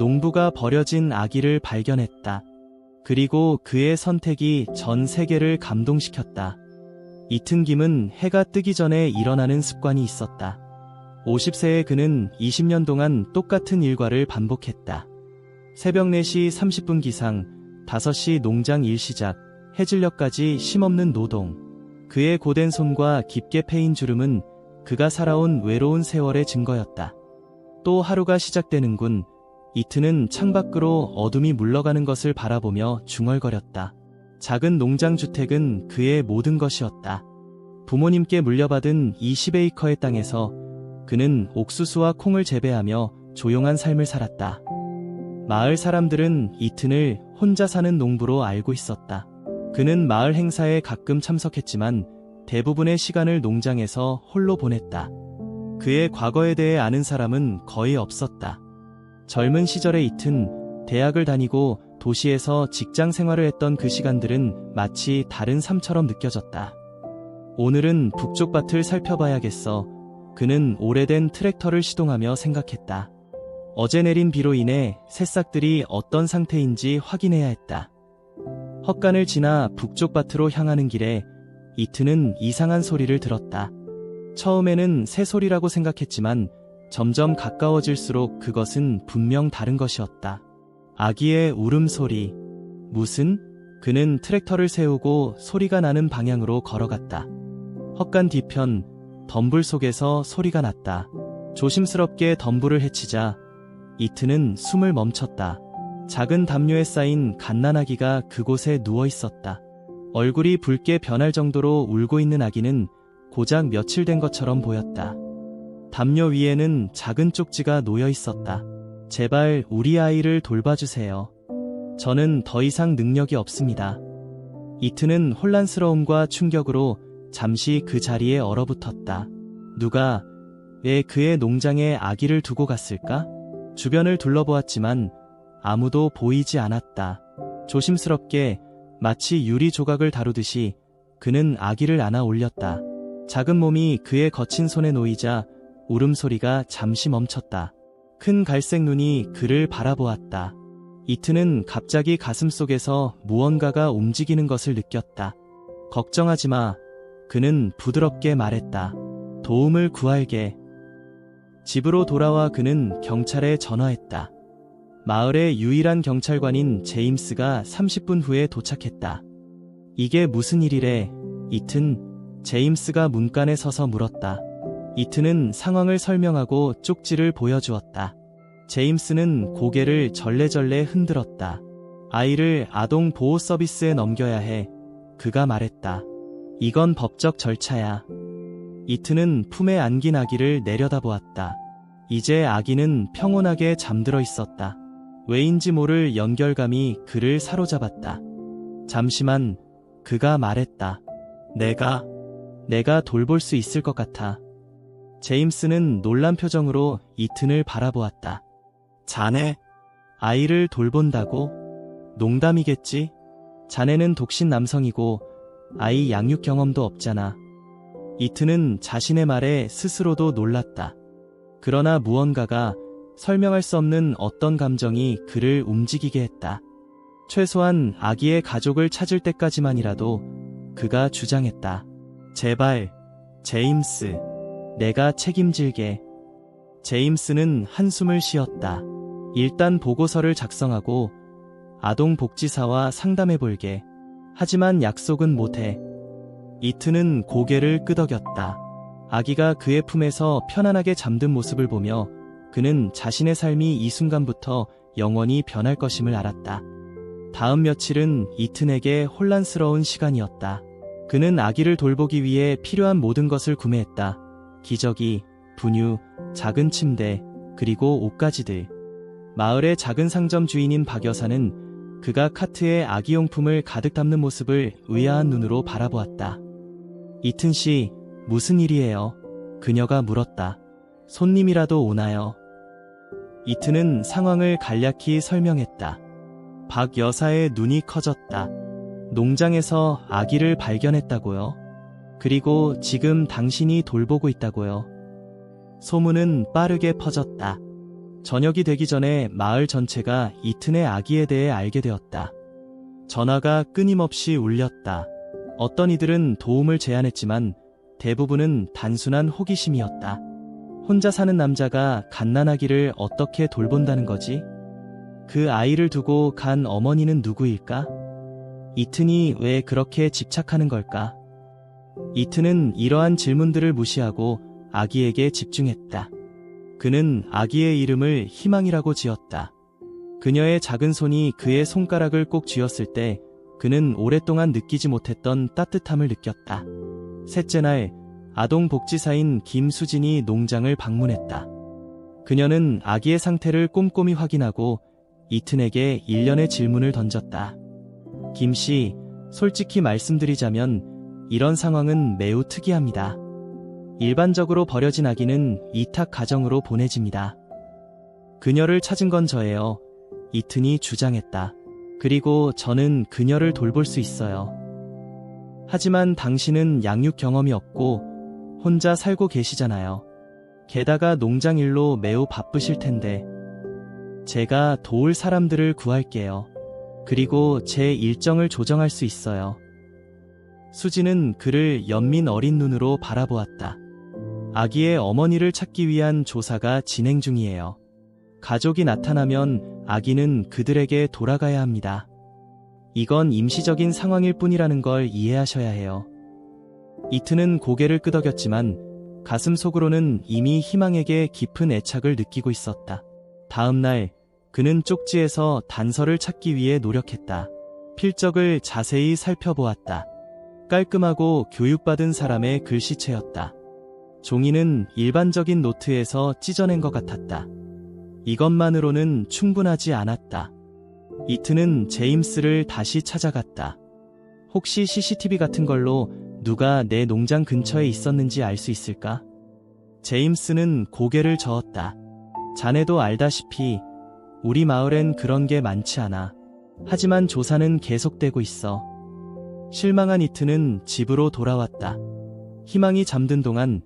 농부가 버려진 아기를 발견했다. 그리고 그의 선택이 전 세계를 감동시켰다. 이튼 김은 해가 뜨기 전에 일어나는 습관이 있었다. 50세의 그는 20년 동안 똑같은 일과를 반복했다. 새벽 4시 30분 기상, 5시 농장 일 시작, 해질녘까지 쉼없는 노동. 그의 고된 손과 깊게 패인 주름은 그가 살아온 외로운 세월의 증거였다. 또 하루가 시작되는군. 이트는 창밖으로 어둠이 물러가는 것을 바라보며 중얼거렸다. 작은 농장 주택은 그의 모든 것이었다. 부모님께 물려받은 이 10에이커의 땅에서 그는 옥수수와 콩을 재배하며 조용한 삶을 살았다. 마을 사람들은 이튼을 혼자 사는 농부로 알고 있었다. 그는 마을 행사에 가끔 참석했지만 대부분의 시간을 농장에서 홀로 보냈다. 그의 과거에 대해 아는 사람은 거의 없었다. 젊은 시절의 이튼 대학을 다니고 도시에서 직장 생활을 했던 그 시간들은 마치 다른 삶처럼 느껴졌다. 오늘은 북쪽 밭을 살펴봐야겠어. 그는 오래된 트랙터를 시동하며 생각했다. 어제 내린 비로 인해 새싹들이 어떤 상태인지 확인해야 했다. 헛간을 지나 북쪽 밭으로 향하는 길에 이트는 이상한 소리를 들었다. 처음에는 새 소리라고 생각했지만 점점 가까워질수록 그것은 분명 다른 것이었다. 아기의 울음소리. 무슨? 그는 트랙터를 세우고 소리가 나는 방향으로 걸어갔다. 헛간 뒤편, 덤불 속에서 소리가 났다. 조심스럽게 덤불을 헤치자 이트는 숨을 멈췄다. 작은 담요에 쌓인 갓난아기가 그곳에 누워 있었다. 얼굴이 붉게 변할 정도로 울고 있는 아기는 고작 며칠 된 것처럼 보였다. 담요 위에는 작은 쪽지가 놓여 있었다. 제발 우리 아이를 돌봐주세요. 저는 더 이상 능력이 없습니다. 이트는 혼란스러움과 충격으로 잠시 그 자리에 얼어붙었다. 누가 왜 그의 농장에 아기를 두고 갔을까? 주변을 둘러보았지만 아무도 보이지 않았다. 조심스럽게 마치 유리 조각을 다루듯이 그는 아기를 안아 올렸다. 작은 몸이 그의 거친 손에 놓이자 울음소리가 잠시 멈췄다. 큰 갈색 눈이 그를 바라보았다. 이트는 갑자기 가슴 속에서 무언가가 움직이는 것을 느꼈다. 걱정하지 마. 그는 부드럽게 말했다. 도움을 구할게. 집으로 돌아와 그는 경찰에 전화했다. 마을의 유일한 경찰관인 제임스가 30분 후에 도착했다. 이게 무슨 일이래? 이튼 제임스가 문간에 서서 물었다. 이튼은 상황을 설명하고 쪽지를 보여주었다. 제임스는 고개를 절레절레 흔들었다. 아이를 아동 보호 서비스에 넘겨야 해. 그가 말했다. 이건 법적 절차야. 이트는 품에 안긴 아기를 내려다보았다. 이제 아기는 평온하게 잠들어 있었다. 왜인지 모를 연결감이 그를 사로잡았다. 잠시만 그가 말했다. 내가, 내가 돌볼 수 있을 것 같아. 제임스는 놀란 표정으로 이튼을 바라보았다. 자네, 아이를 돌본다고? 농담이겠지? 자네는 독신 남성이고 아이 양육 경험도 없잖아. 이트는 자신의 말에 스스로도 놀랐다. 그러나 무언가가 설명할 수 없는 어떤 감정이 그를 움직이게 했다. 최소한 아기의 가족을 찾을 때까지만이라도 그가 주장했다. 제발, 제임스, 내가 책임질게. 제임스는 한숨을 쉬었다. 일단 보고서를 작성하고 아동복지사와 상담해볼게. 하지만 약속은 못해. 이트는 고개를 끄덕였다. 아기가 그의 품에서 편안하게 잠든 모습을 보며 그는 자신의 삶이 이 순간부터 영원히 변할 것임을 알았다. 다음 며칠은 이튼에게 혼란스러운 시간이었다. 그는 아기를 돌보기 위해 필요한 모든 것을 구매했다. 기저귀, 분유, 작은 침대, 그리고 옷가지들. 마을의 작은 상점 주인인 박 여사는 그가 카트에 아기용품을 가득 담는 모습을 의아한 눈으로 바라보았다. 이튼 씨, 무슨 일이에요? 그녀가 물었다. 손님이라도 오나요? 이튼은 상황을 간략히 설명했다. 박 여사의 눈이 커졌다. 농장에서 아기를 발견했다고요. 그리고 지금 당신이 돌보고 있다고요. 소문은 빠르게 퍼졌다. 저녁이 되기 전에 마을 전체가 이튼의 아기에 대해 알게 되었다. 전화가 끊임없이 울렸다. 어떤 이들은 도움을 제안했지만 대부분은 단순한 호기심이었다. 혼자 사는 남자가 갓난아기를 어떻게 돌본다는 거지? 그 아이를 두고 간 어머니는 누구일까? 이튼이 왜 그렇게 집착하는 걸까? 이튼은 이러한 질문들을 무시하고 아기에게 집중했다. 그는 아기의 이름을 희망이라고 지었다. 그녀의 작은 손이 그의 손가락을 꼭 쥐었을 때 그는 오랫동안 느끼지 못했던 따뜻함을 느꼈다. 셋째 날, 아동복지사인 김수진이 농장을 방문했다. 그녀는 아기의 상태를 꼼꼼히 확인하고 이튼에게 일련의 질문을 던졌다. 김 씨, 솔직히 말씀드리자면 이런 상황은 매우 특이합니다. 일반적으로 버려진 아기는 이탁 가정으로 보내집니다. 그녀를 찾은 건 저예요. 이튼이 주장했다. 그리고 저는 그녀를 돌볼 수 있어요. 하지만 당신은 양육 경험이 없고 혼자 살고 계시잖아요. 게다가 농장 일로 매우 바쁘실 텐데 제가 도울 사람들을 구할게요. 그리고 제 일정을 조정할 수 있어요. 수지는 그를 연민 어린 눈으로 바라보았다. 아기의 어머니를 찾기 위한 조사가 진행 중이에요. 가족이 나타나면 아기는 그들에게 돌아가야 합니다. 이건 임시적인 상황일 뿐이라는 걸 이해하셔야 해요. 이트는 고개를 끄덕였지만 가슴 속으로는 이미 희망에게 깊은 애착을 느끼고 있었다. 다음 날 그는 쪽지에서 단서를 찾기 위해 노력했다. 필적을 자세히 살펴보았다. 깔끔하고 교육받은 사람의 글씨체였다. 종이는 일반적인 노트에서 찢어낸 것 같았다. 이것만으로는 충분하지 않았다. 이트는 제임스를 다시 찾아갔다. 혹시 CCTV 같은 걸로 누가 내 농장 근처에 있었는지 알 수 있을까? 제임스는 고개를 저었다. 자네도 알다시피 우리 마을엔 그런 게 많지 않아. 하지만 조사는 계속되고 있어. 실망한 이트는 집으로 돌아왔다. 희망이 잠든 동안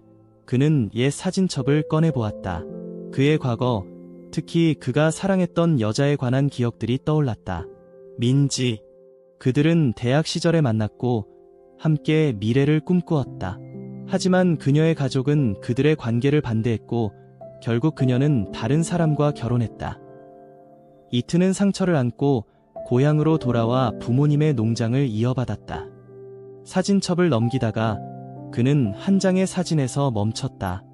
그는 옛 사진첩을 꺼내보았다. 그의 과거, 특히 그가 사랑했던 여자에 관한 기억들이 떠올랐다. 민지. 그들은 대학 시절에 만났고 함께 미래를 꿈꾸었다. 하지만 그녀의 가족은 그들의 관계를 반대했고 결국 그녀는 다른 사람과 결혼했다. 이트는 상처를 안고 고향으로 돌아와 부모님의 농장을 이어받았다. 사진첩을 넘기다가 그는 한 장의 사진에서 멈췄다.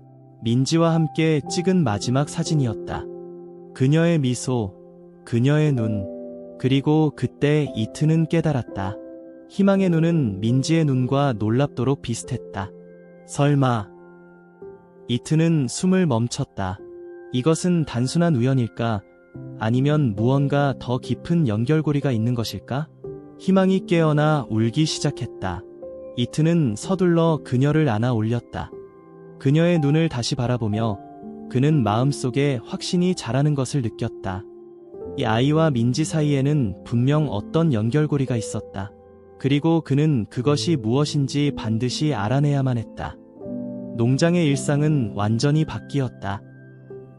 민지와 함께 찍은 마지막 사진이었다. 그녀의 미소, 그녀의 눈, 그리고 그때 이트는 깨달았다. 희망의 눈은 민지의 눈과 놀랍도록 비슷했다. 설마. 이트는 숨을 멈췄다. 이것은 단순한 우연일까? 아니면 무언가 더 깊은 연결고리가 있는 것일까? 희망이 깨어나 울기 시작했다. 이트는 서둘러 그녀를 안아 올렸다. 그녀의 눈을 다시 바라보며 그는 마음속에 확신이 자라는 것을 느꼈다. 이 아이와 민지 사이에는 분명 어떤 연결고리가 있었다. 그리고 그는 그것이 무엇인지 반드시 알아내야만 했다. 농장의 일상은 완전히 바뀌었다.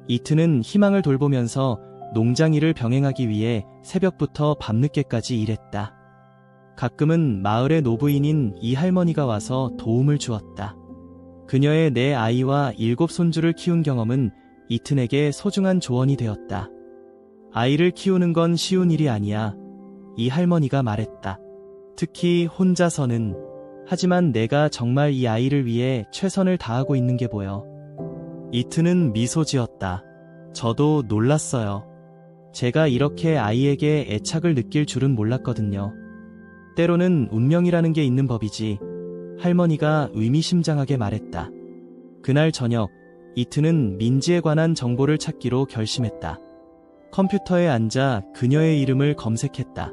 이트는 희망을 돌보면서 농장 일을 병행하기 위해 새벽부터 밤늦게까지 일했다. 가끔은 마을의 노부인인 이 할머니가 와서 도움을 주었다. 그녀의 네 아이와 일곱 손주를 키운 경험은 이튼에게 소중한 조언이 되었다. 아이를 키우는 건 쉬운 일이 아니야. 이 할머니가 말했다. 특히 혼자서는. 하지만 내가 정말 이 아이를 위해 최선을 다하고 있는 게 보여. 이튼은 미소 지었다. 저도 놀랐어요. 제가 이렇게 아이에게 애착을 느낄 줄은 몰랐거든요. 때로는 운명이라는 게 있는 법이지. 할머니가 의미심장하게 말했다. 그날 저녁, 이트는 민지에 관한 정보를 찾기로 결심했다. 컴퓨터에 앉아 그녀의 이름을 검색했다.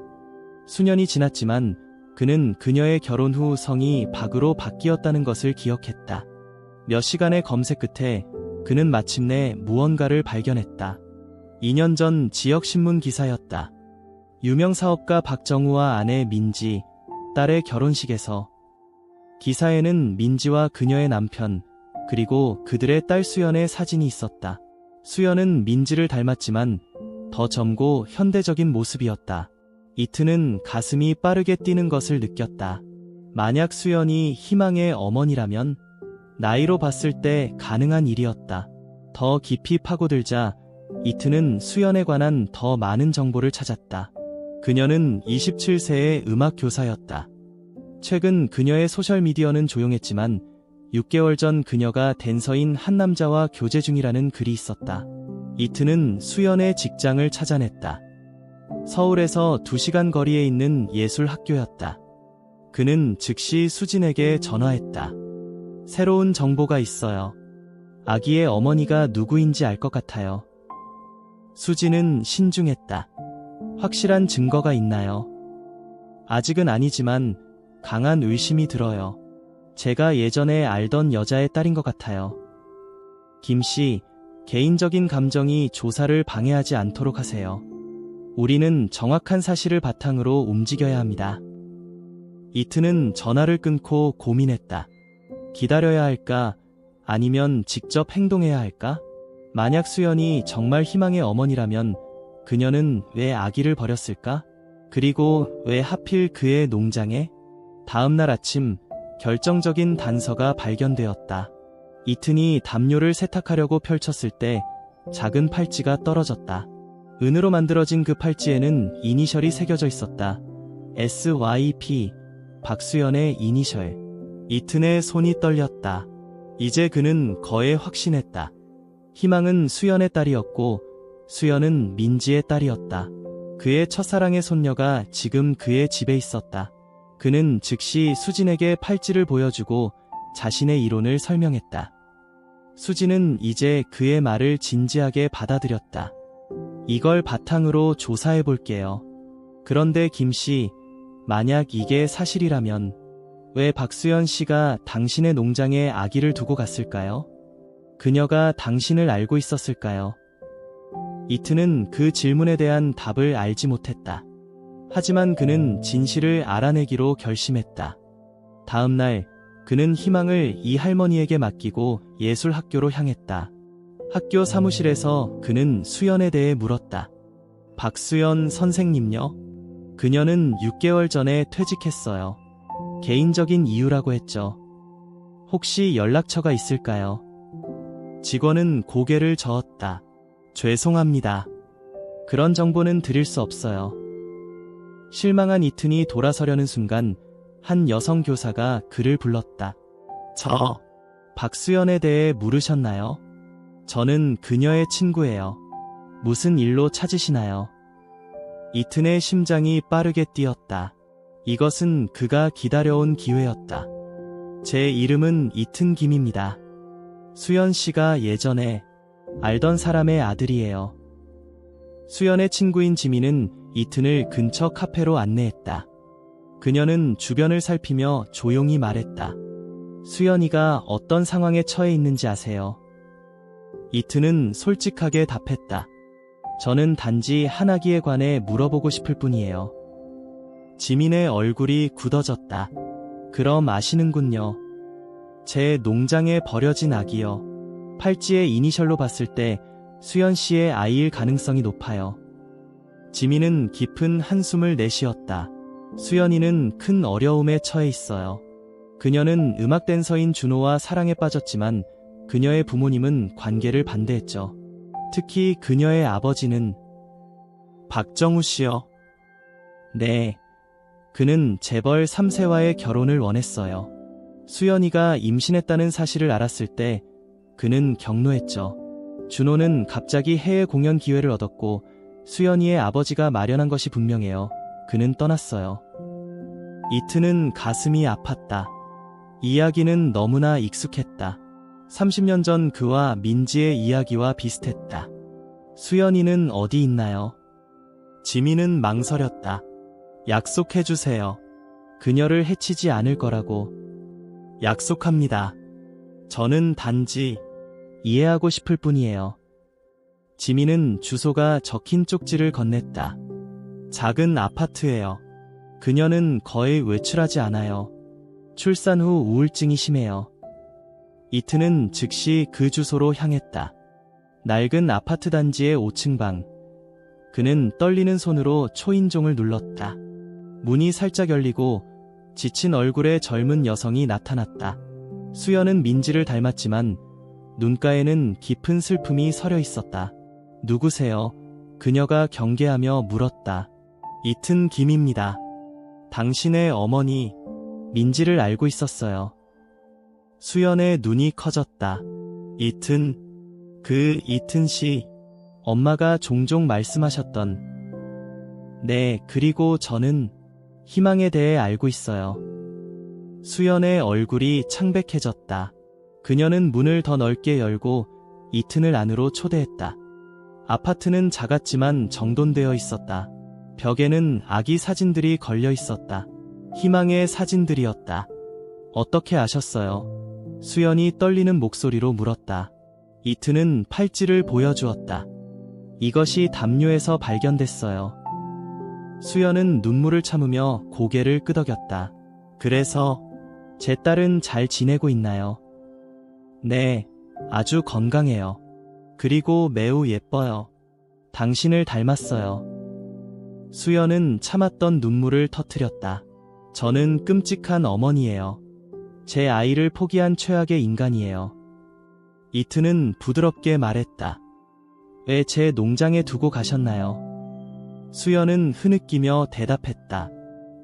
수년이 지났지만 그는 그녀의 결혼 후 성이 박으로 바뀌었다는 것을 기억했다. 몇 시간의 검색 끝에 그는 마침내 무언가를 발견했다. 2년 전 지역신문 기사였다. 유명 사업가 박정우와 아내 민지, 딸의 결혼식에서 기사에는 민지와 그녀의 남편, 그리고 그들의 딸 수연의 사진이 있었다. 수연은 민지를 닮았지만 더 젊고 현대적인 모습이었다. 이트는 가슴이 빠르게 뛰는 것을 느꼈다. 만약 수연이 희망의 어머니라면 나이로 봤을 때 가능한 일이었다. 더 깊이 파고들자 이트는 수연에 관한 더 많은 정보를 찾았다. 그녀는 27세의 음악 교사였다. 최근 그녀의 소셜미디어는 조용했지만 6개월 전 그녀가 댄서인 한 남자와 교제 중이라는 글이 있었다. 이트는 수연의 직장을 찾아냈다. 서울에서 2시간 거리에 있는 예술 학교였다. 그는 즉시 수진에게 전화했다. 새로운 정보가 있어요. 아기의 어머니가 누구인지 알 것 같아요. 수진은 신중했다. 확실한 증거가 있나요? 아직은 아니지만 강한 의심이 들어요. 제가 예전에 알던 여자의 딸인 것 같아요. 김 씨, 개인적인 감정이 조사를 방해하지 않도록 하세요. 우리는 정확한 사실을 바탕으로 움직여야 합니다. 이트는 전화를 끊고 고민했다. 기다려야 할까? 아니면 직접 행동해야 할까? 만약 수연이 정말 희망의 어머니라면 그녀는 왜 아기를 버렸을까? 그리고 왜 하필 그의 농장에? 다음날 아침 결정적인 단서가 발견되었다. 이튼이 담요를 세탁하려고 펼쳤을 때 작은 팔찌가 떨어졌다. 은으로 만들어진 그 팔찌에는 이니셜이 새겨져 있었다. SYP 박수연의 이니셜. 이튼의 손이 떨렸다. 이제 그는 거에 확신했다. 희망은 수연의 딸이었고 수연은 민지의 딸이었다. 그의 첫사랑의 손녀가 지금 그의 집에 있었다. 그는 즉시 수진에게 팔찌를 보여주고 자신의 이론을 설명했다. 수진은 이제 그의 말을 진지하게 받아들였다. 이걸 바탕으로 조사해 볼게요. 그런데 김 씨, 만약 이게 사실이라면 왜 박수연 씨가 당신의 농장에 아기를 두고 갔을까요? 그녀가 당신을 알고 있었을까요? 이트는 그 질문에 대한 답을 알지 못했다. 하지만 그는 진실을 알아내기로 결심했다. 다음 날, 그는 희망을 이 할머니에게 맡기고 예술 학교로 향했다. 학교 사무실에서 그는 수연에 대해 물었다. 박수연 선생님요? 그녀는 6개월 전에 퇴직했어요. 개인적인 이유라고 했죠. 혹시 연락처가 있을까요? 직원은 고개를 저었다. 죄송합니다. 그런 정보는 드릴 수 없어요. 실망한 이튼이 돌아서려는 순간 한 여성 교사가 그를 불렀다. 저, 박수연에 대해 물으셨나요? 저는 그녀의 친구예요. 무슨 일로 찾으시나요? 이튼의 심장이 빠르게 뛰었다. 이것은 그가 기다려온 기회였다. 제 이름은 이튼 김입니다. 수연 씨가 예전에 알던 사람의 아들이에요. 수연의 친구인 지민은 이튼을 근처 카페로 안내했다. 그녀는 주변을 살피며 조용히 말했다. 수연이가 어떤 상황에 처해 있는지 아세요? 이튼은 솔직하게 답했다. 저는 단지 한아기에 관해 물어보고 싶을 뿐이에요. 지민의 얼굴이 굳어졌다. 그럼 아시는군요. 제 농장에 버려진 아기요. 팔찌의 이니셜로 봤을 때 수연 씨의 아이일 가능성이 높아요. 지민은 깊은 한숨을 내쉬었다. 수연이는 큰 어려움에 처해 있어요. 그녀는 음악 댄서인 준호와 사랑에 빠졌지만 그녀의 부모님은 관계를 반대했죠. 특히 그녀의 아버지는 박정우 씨요. 네. 그는 재벌 3세와의 결혼을 원했어요. 수연이가 임신했다는 사실을 알았을 때 그는 경로했죠. 준호는 갑자기 해외 공연 기회를 얻었고 수연이의 아버지가 마련한 것이 분명해요. 그는 떠났어요. 이트는 가슴이 아팠다. 이야기는 너무나 익숙했다. 30년 전 그와 민지의 이야기와 비슷했다. 수연이는 어디 있나요? 지민은 망설였다. 약속해주세요. 그녀를 해치지 않을 거라고. 약속합니다. 저는 단지 이해하고 싶을 뿐이에요. 지민은 주소가 적힌 쪽지를 건넸다. 작은 아파트예요. 그녀는 거의 외출하지 않아요. 출산 후 우울증이 심해요. 이트는 즉시 그 주소로 향했다. 낡은 아파트 단지의 5층 방. 그는 떨리는 손으로 초인종을 눌렀다. 문이 살짝 열리고 지친 얼굴의 젊은 여성이 나타났다. 수연은 민지를 닮았지만 눈가에는 깊은 슬픔이 서려 있었다. 누구세요? 그녀가 경계하며 물었다. 이튼 김입니다. 당신의 어머니 민지를 알고 있었어요. 수연의 눈이 커졌다. 이튼, 그 이튼 씨, 엄마가 종종 말씀하셨던, 네, 그리고 저는 희망에 대해 알고 있어요. 수연의 얼굴이 창백해졌다. 그녀는 문을 더 넓게 열고 이튼을 안으로 초대했다. 아파트는 작았지만 정돈되어 있었다. 벽에는 아기 사진들이 걸려 있었다. 희망의 사진들이었다. 어떻게 아셨어요? 수연이 떨리는 목소리로 물었다. 이트는 팔찌를 보여주었다. 이것이 담요에서 발견됐어요. 수연은 눈물을 참으며 고개를 끄덕였다. 그래서 제 딸은 잘 지내고 있나요? 네, 아주 건강해요. 그리고 매우 예뻐요. 당신을 닮았어요. 수연은 참았던 눈물을 터뜨렸다. 저는 끔찍한 어머니예요. 제 아이를 포기한 최악의 인간이에요. 이트는 부드럽게 말했다. 왜 제 농장에 두고 가셨나요? 수연은 흐느끼며 대답했다.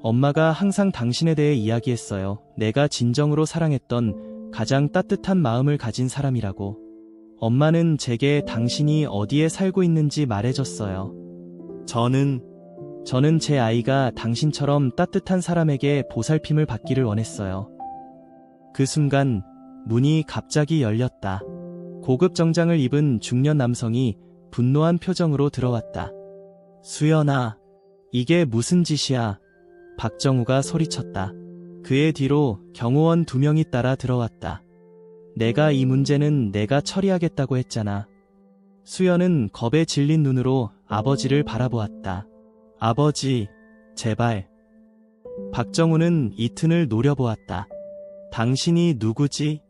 엄마가 항상 당신에 대해 이야기했어요. 내가 진정으로 사랑했던 가장 따뜻한 마음을 가진 사람이라고. 엄마는 제게 당신이 어디에 살고 있는지 말해줬어요. 저는, 저는 제 아이가 당신처럼 따뜻한 사람에게 보살핌을 받기를 원했어요. 그 순간 문이 갑자기 열렸다. 고급 정장을 입은 중년 남성이 분노한 표정으로 들어왔다. 수연아, 이게 무슨 짓이야? 박정우가 소리쳤다. 그의 뒤로 경호원 두 명이 따라 들어왔다. 내가 이 문제는 내가 처리하겠다고 했잖아. 수연은 겁에 질린 눈으로 아버지를 바라보았다. 아버지, 제발. 박정우는 이튼을 노려보았다. 당신이 누구지?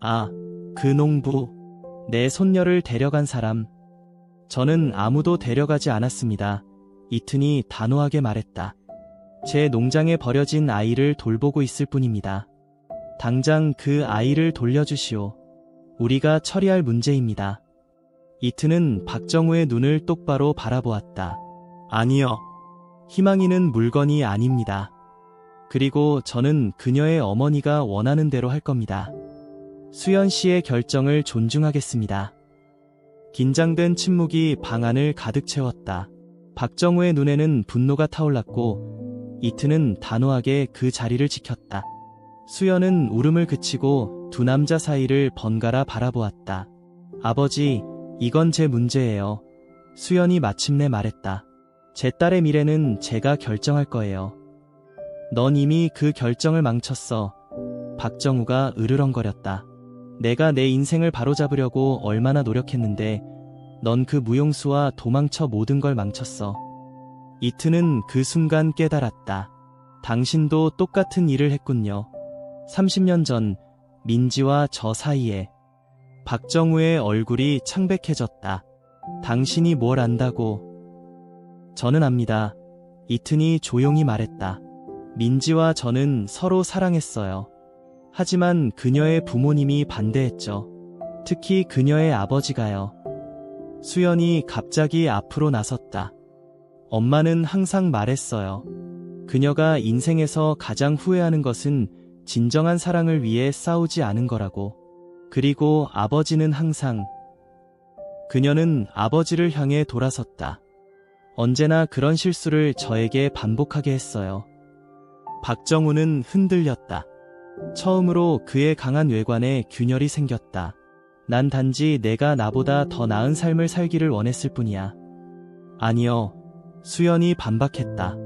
아, 그 농부. 내 손녀를 데려간 사람. 저는 아무도 데려가지 않았습니다. 이튼이 단호하게 말했다. 제 농장에 버려진 아이를 돌보고 있을 뿐입니다. 당장 그 아이를 돌려주시오. 우리가 처리할 문제입니다. 이트는 박정우의 눈을 똑바로 바라보았다. 아니요. 희망이는 물건이 아닙니다. 그리고 저는 그녀의 어머니가 원하는 대로 할 겁니다. 수연 씨의 결정을 존중하겠습니다. 긴장된 침묵이 방 안을 가득 채웠다. 박정우의 눈에는 분노가 타올랐고 이트는 단호하게 그 자리를 지켰다. 수연은 울음을 그치고 두 남자 사이를 번갈아 바라보았다. 아버지, 이건 제 문제예요. 수연이 마침내 말했다. 제 딸의 미래는 제가 결정할 거예요. 넌 이미 그 결정을 망쳤어. 박정우가 으르렁거렸다. 내가 내 인생을 바로잡으려고 얼마나 노력했는데 넌 그 무용수와 도망쳐 모든 걸 망쳤어. 이트는 그 순간 깨달았다. 당신도 똑같은 일을 했군요. 30년 전 민지와 저 사이에 박정우의 얼굴이 창백해졌다. 당신이 뭘 안다고? 저는 압니다. 이튼이 조용히 말했다. 민지와 저는 서로 사랑했어요. 하지만 그녀의 부모님이 반대했죠. 특히 그녀의 아버지가요. 수연이 갑자기 앞으로 나섰다. 엄마는 항상 말했어요. 그녀가 인생에서 가장 후회하는 것은 진정한 사랑을 위해 싸우지 않은 거라고. 그리고 아버지는 항상 그녀는 아버지를 향해 돌아섰다. 언제나 그런 실수를 저에게 반복하게 했어요. 박정우는 흔들렸다. 처음으로 그의 강한 외관에 균열이 생겼다. 난 단지 내가 나보다 더 나은 삶을 살기를 원했을 뿐이야. 아니요. 수연이 반박했다.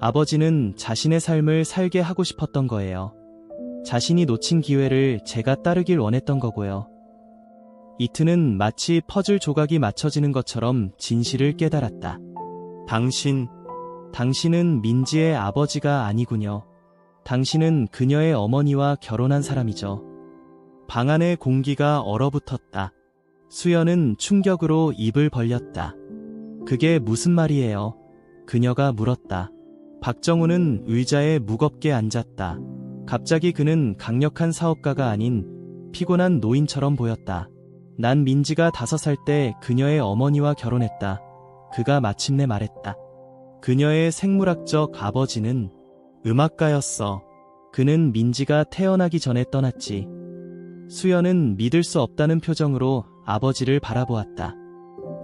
아버지는 자신의 삶을 살게 하고 싶었던 거예요. 자신이 놓친 기회를 제가 따르길 원했던 거고요. 이트는 마치 퍼즐 조각이 맞춰지는 것처럼 진실을 깨달았다. 당신, 당신은 민지의 아버지가 아니군요. 당신은 그녀의 어머니와 결혼한 사람이죠. 방 안의 공기가 얼어붙었다. 수연은 충격으로 입을 벌렸다. 그게 무슨 말이에요? 그녀가 물었다. 박정우는 의자에 무겁게 앉았다. 갑자기 그는 강력한 사업가가 아닌 피곤한 노인처럼 보였다. 난 민지가 다섯 살 때 그녀의 어머니와 결혼했다. 그가 마침내 말했다. 그녀의 생물학적 아버지는 음악가였어. 그는 민지가 태어나기 전에 떠났지. 수연은 믿을 수 없다는 표정으로 아버지를 바라보았다.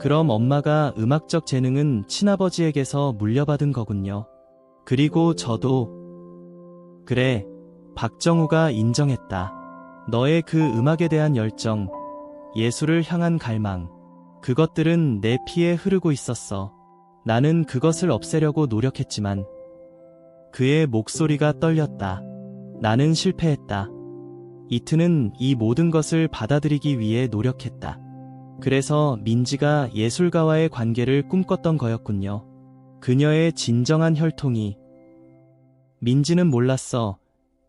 그럼 엄마가 음악적 재능은 친아버지에게서 물려받은 거군요. 그리고 저도 그래 박정우가 인정했다. 너의 그 음악에 대한 열정, 예술을 향한 갈망, 그것들은 내 피에 흐르고 있었어. 나는 그것을 없애려고 노력했지만 그의 목소리가 떨렸다. 나는 실패했다. 이트는 이 모든 것을 받아들이기 위해 노력했다. 그래서 민지가 예술가와의 관계를 꿈꿨던 거였군요. 그녀의 진정한 혈통이 민지는 몰랐어.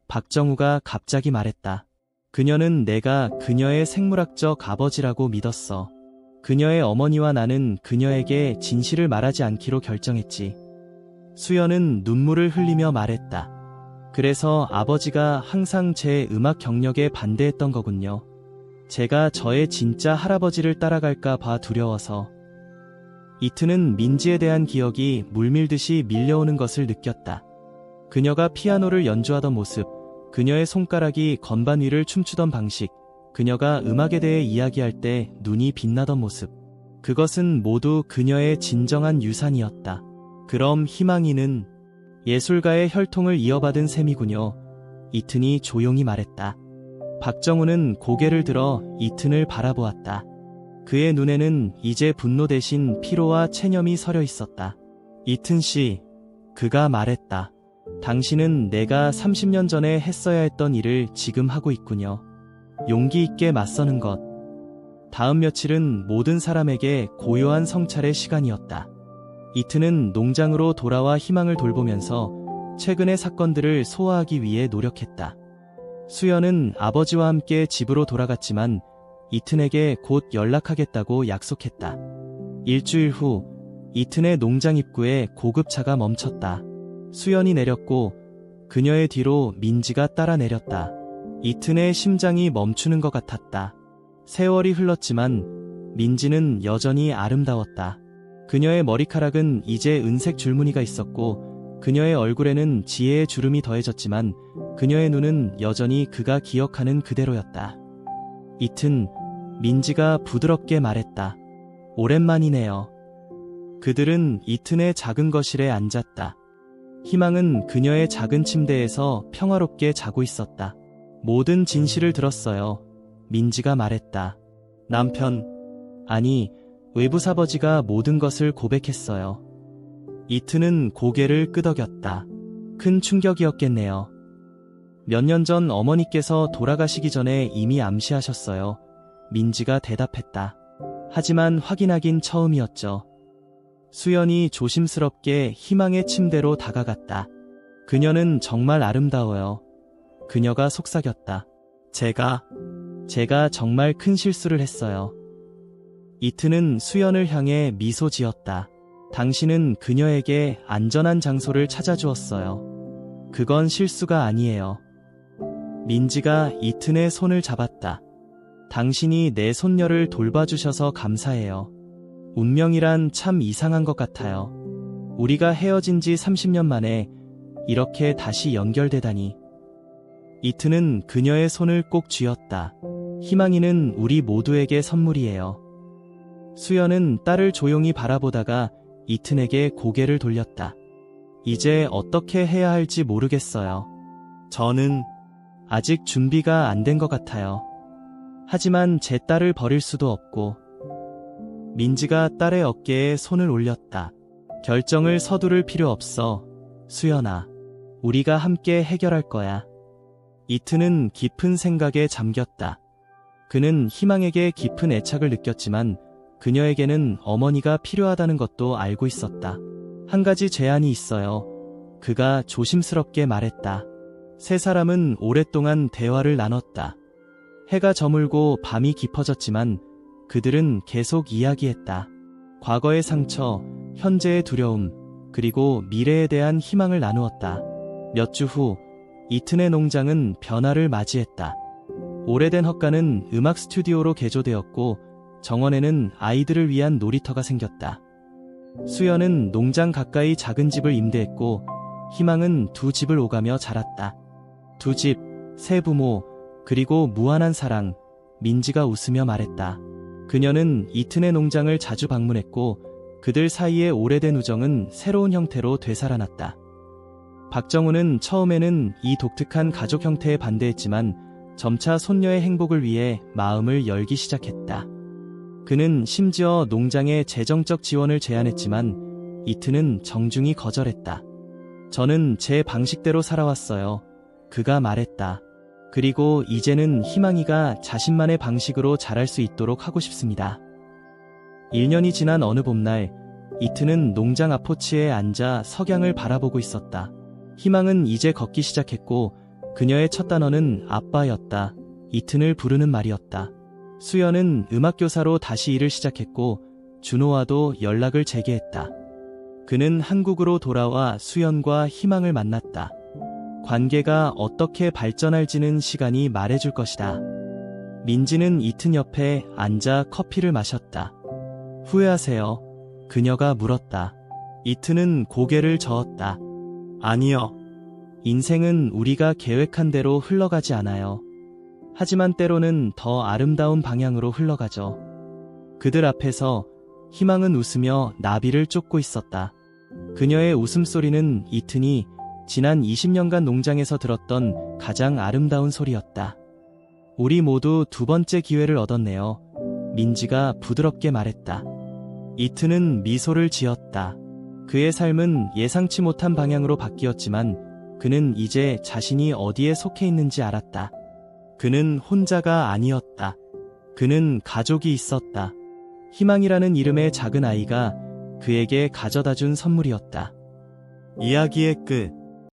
박정우가 갑자기 말했다. 그녀는 내가 그녀의 생물학적 아버지라고 믿었어. 그녀의 어머니와 나는 그녀에게 진실을 말하지 않기로 결정했지. 수연은 눈물을 흘리며 말했다. 그래서 아버지가 항상 제 음악 경력에 반대했던 거군요. 제가 저의 진짜 할아버지를 따라갈까 봐 두려워서. 이트는 민지에 대한 기억이 물밀듯이 밀려오는 것을 느꼈다. 그녀가 피아노를 연주하던 모습, 그녀의 손가락이 건반 위를 춤추던 방식, 그녀가 음악에 대해 이야기할 때 눈이 빛나던 모습. 그것은 모두 그녀의 진정한 유산이었다. 그럼 희망이는 예술가의 혈통을 이어받은 셈이군요. 이튼이 조용히 말했다. 박정우는 고개를 들어 이튼을 바라보았다. 그의 눈에는 이제 분노 대신 피로와 체념이 서려 있었다. 이튼 씨, 그가 말했다. 당신은 내가 30년 전에 했어야 했던 일을 지금 하고 있군요. 용기 있게 맞서는 것. 다음 며칠은 모든 사람에게 고요한 성찰의 시간이었다. 이트는 농장으로 돌아와 희망을 돌보면서 최근의 사건들을 소화하기 위해 노력했다. 수연은 아버지와 함께 집으로 돌아갔지만 이튼에게 곧 연락하겠다고 약속했다. 일주일 후 이튼의 농장 입구에 고급차가 멈췄다. 수연이 내렸고 그녀의 뒤로 민지가 따라 내렸다. 이튼의 심장이 멈추는 것 같았다. 세월이 흘렀지만 민지는 여전히 아름다웠다. 그녀의 머리카락은 이제 은색 줄무늬가 있었고 그녀의 얼굴에는 지혜의 주름이 더해졌지만 그녀의 눈은 여전히 그가 기억하는 그대로였다. 이튼 민지가 부드럽게 말했다. 오랜만이네요. 그들은 이튼의 작은 거실에 앉았다. 희망은 그녀의 작은 침대에서 평화롭게 자고 있었다. 모든 진실을 들었어요. 민지가 말했다. 남편, 아니, 외부사버지가 모든 것을 고백했어요. 이트는 고개를 끄덕였다. 큰 충격이었겠네요. 몇 년 전 어머니께서 돌아가시기 전에 이미 암시하셨어요. 민지가 대답했다. 하지만 확인하긴 처음이었죠. 수연이 조심스럽게 희망의 침대로 다가갔다. 그녀는 정말 아름다워요. 그녀가 속삭였다. 제가, 제가 정말 큰 실수를 했어요. 이트는 수연을 향해 미소 지었다. 당신은 그녀에게 안전한 장소를 찾아주었어요. 그건 실수가 아니에요. 민지가 이튼의 손을 잡았다. 당신이 내 손녀를 돌봐주셔서 감사해요. 운명이란 참 이상한 것 같아요. 우리가 헤어진 지 30년 만에 이렇게 다시 연결되다니. 이트는 그녀의 손을 꼭 쥐었다. 희망이는 우리 모두에게 선물이에요. 수연은 딸을 조용히 바라보다가 이튼에게 고개를 돌렸다. 이제 어떻게 해야 할지 모르겠어요. 저는 아직 준비가 안 된 것 같아요. 하지만 제 딸을 버릴 수도 없고, 민지가 딸의 어깨에 손을 올렸다. 결정을 서두를 필요 없어. 수연아. 우리가 함께 해결할 거야. 이트는 깊은 생각에 잠겼다. 그는 희망에게 깊은 애착을 느꼈지만 그녀에게는 어머니가 필요하다는 것도 알고 있었다. 한 가지 제안이 있어요. 그가 조심스럽게 말했다. 세 사람은 오랫동안 대화를 나눴다. 해가 저물고 밤이 깊어졌지만 그들은 계속 이야기했다. 과거의 상처, 현재의 두려움, 그리고 미래에 대한 희망을 나누었다. 몇 주 후, 이튼의 농장은 변화를 맞이했다. 오래된 헛간은 음악 스튜디오로 개조되었고, 정원에는 아이들을 위한 놀이터가 생겼다. 수연은 농장 가까이 작은 집을 임대했고, 희망은 두 집을 오가며 자랐다. 두 집, 세 부모, 그리고 무한한 사랑, 민지가 웃으며 말했다. 그녀는 이튼의 농장을 자주 방문했고, 그들 사이의 오래된 우정은 새로운 형태로 되살아났다. 박정우는 처음에는 이 독특한 가족 형태에 반대했지만 점차 손녀의 행복을 위해 마음을 열기 시작했다. 그는 심지어 농장의 재정적 지원을 제안했지만 이트는 정중히 거절했다. 저는 제 방식대로 살아왔어요. 그가 말했다. 그리고 이제는 희망이가 자신만의 방식으로 자랄 수 있도록 하고 싶습니다. 1년이 지난 어느 봄날, 이트는 농장 앞포치에 앉아 석양을 바라보고 있었다. 희망은 이제 걷기 시작했고, 그녀의 첫 단어는 아빠였다. 이튼을 부르는 말이었다. 수연은 음악교사로 다시 일을 시작했고, 준호와도 연락을 재개했다. 그는 한국으로 돌아와 수연과 희망을 만났다. 관계가 어떻게 발전할지는 시간이 말해줄 것이다. 민지는 이튼 옆에 앉아 커피를 마셨다. 후회하세요. 그녀가 물었다. 이튼은 고개를 저었다. 아니요. 인생은 우리가 계획한 대로 흘러가지 않아요. 하지만 때로는 더 아름다운 방향으로 흘러가죠. 그들 앞에서 희망은 웃으며 나비를 쫓고 있었다. 그녀의 웃음소리는 이튼이 지난 20년간 농장에서 들었던 가장 아름다운 소리였다. 우리 모두 두 번째 기회를 얻었네요. 민지가 부드럽게 말했다. 이튼은 미소를 지었다. 그의 삶은 예상치 못한 방향으로 바뀌었지만 그는 이제 자신이 어디에 속해 있는지 알았다. 그는 혼자가 아니었다. 그는 가족이 있었다. 희망이라는 이름의 작은 아이가 그에게 가져다 준 선물이었다. 이야기의 끝.